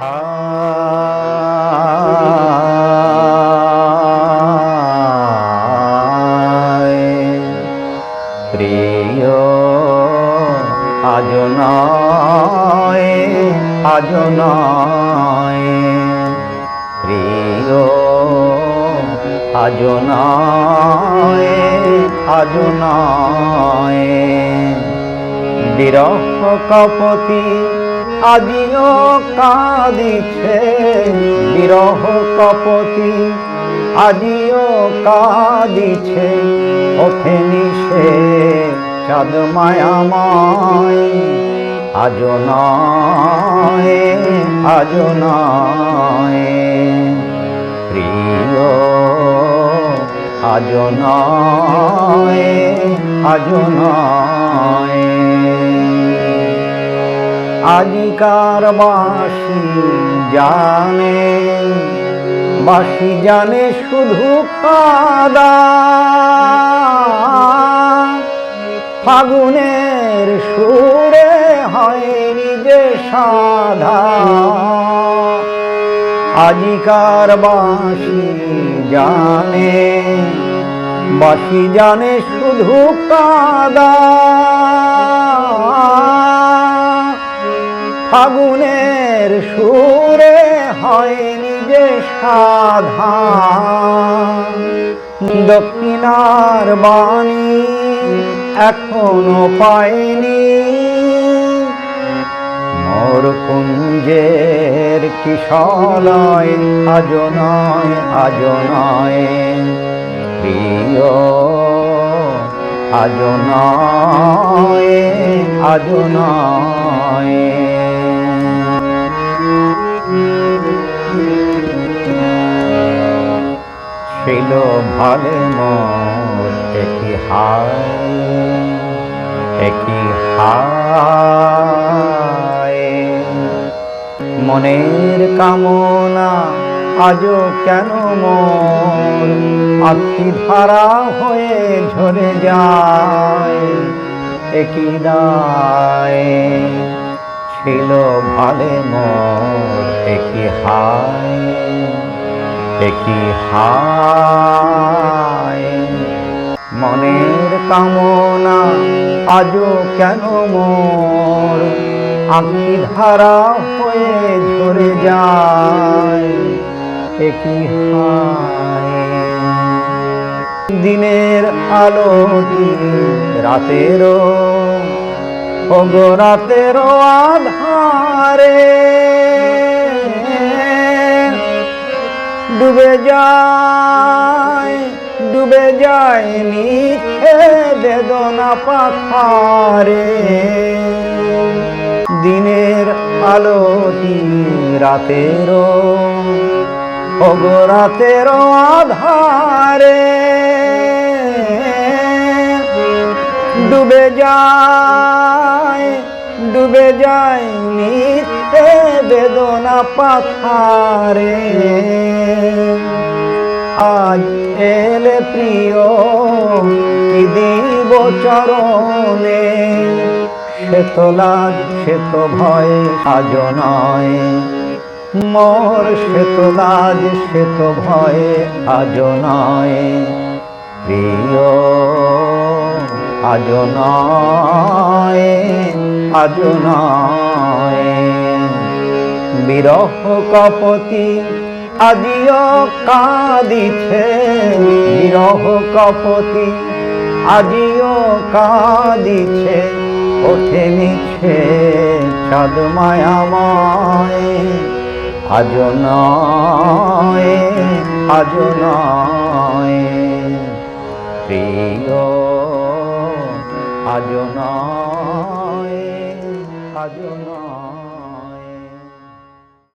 প্রিয় আজ নয় আজ নয়। প্রিয় আজ নয় আজ নয়। বিরহ কপতি আজিও কাঁদিছে বিরহ কপতি আজিও কাঁদিছে, ওঠেনি সে চাঁদ মায়াময় আজ নয় আজ নয়। প্রিয় আজ নয় আজ নয়। আজিকার বাসি জানে বাসি জানে শুধু কাদা ফাগুনের সুরে হয়নি যে সাধা। আজিকার বাসি জানে বাসি জানে শুধু কাদা ফাগুনের সুরে হয়নি যে সাধা দক্ষিণার বাণী এখনও পায়নি মোর কুঞ্জের কিশলয় আজ নয় আজ নয়। প্রিয় আজ নয় আজ নয়। ছিল ভালে মোর একই হায় একই হায় মনের কামনা আজও কেন মোর আখি ধারা হয়ে ঝরে যায়, একই দায়। ছিল ভালে মোর একই হায় একই হায়? মনের কামনা আজও কেন মোর? আখি ধারা হয়ে ঝরে যায় একই হায়? দিনের আলোটি রাতেরও? ওগো রাতেরও আধারে ডুবে যায় ডুবে যায় মিথ্যে বেদনা পাখারে। দিনের আলোটি রাতেরও ওগো রাতেরও আধারে। ডুবে যায় ডুবে যায় মিথ্যে বেদনা পাথারে এলে প্রিয়, কি দিব চরণে? সে তো লাজ ভয় আজ নয়। মোর, সে তো লাজ, সে ভয় আজ নয়। প্রিয় আজ নয় আজ নয়। বিরহ কপতি আজিও কাঁদিছে বিরহ কপতি। আজিও কাঁদিছে, ওঠে মিছে চাঁদ মায়াময়। আজ নয় আজ নয়। প্রিয় আজ নয়।